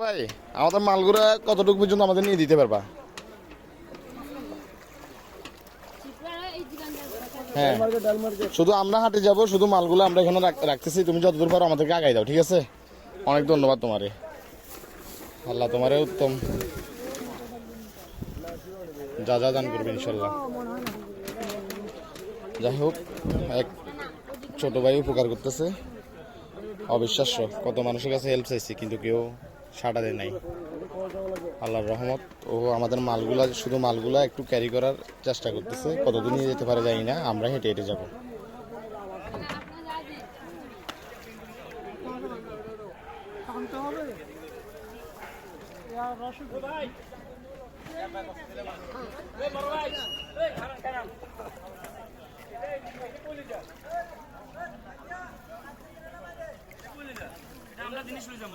ভাই, আমাদের মালগুলা কতটুকু পর্যন্ত আমাদের নিয়ে দিতে পারবা? হ্যাঁ শুধু আমরা হাটে যাব, শুধু মালগুলো আমরা এখানে রাখ- রাখতেছি, তুমি যতদূর পারো আমাদেরকে আগাই দাও, ঠিক আছে? অনেক ধন্যবাদ তোমারে। আল্লাহ তোমারে উত্তম। যা যা দান করবে, ইনশাল্লাহ। যাই হোক, এক ছোট ভাই উপকার করতেছে। অবিশ্বাস্য, কত মানুষের কাছে হেল্প চাইছি, কিন্তু কেউ সাড়া দেয় নাই। আল্লাহর রহমত, ও আমাদের মালগুলো, শুধু মালগুলা একটু ক্যারি করার চেষ্টা করতেছে। কতদিনই নিয়ে যেতে পারে জানি না, আমরা হেঁটে হেঁটে যাব। জিনিস লই যাব।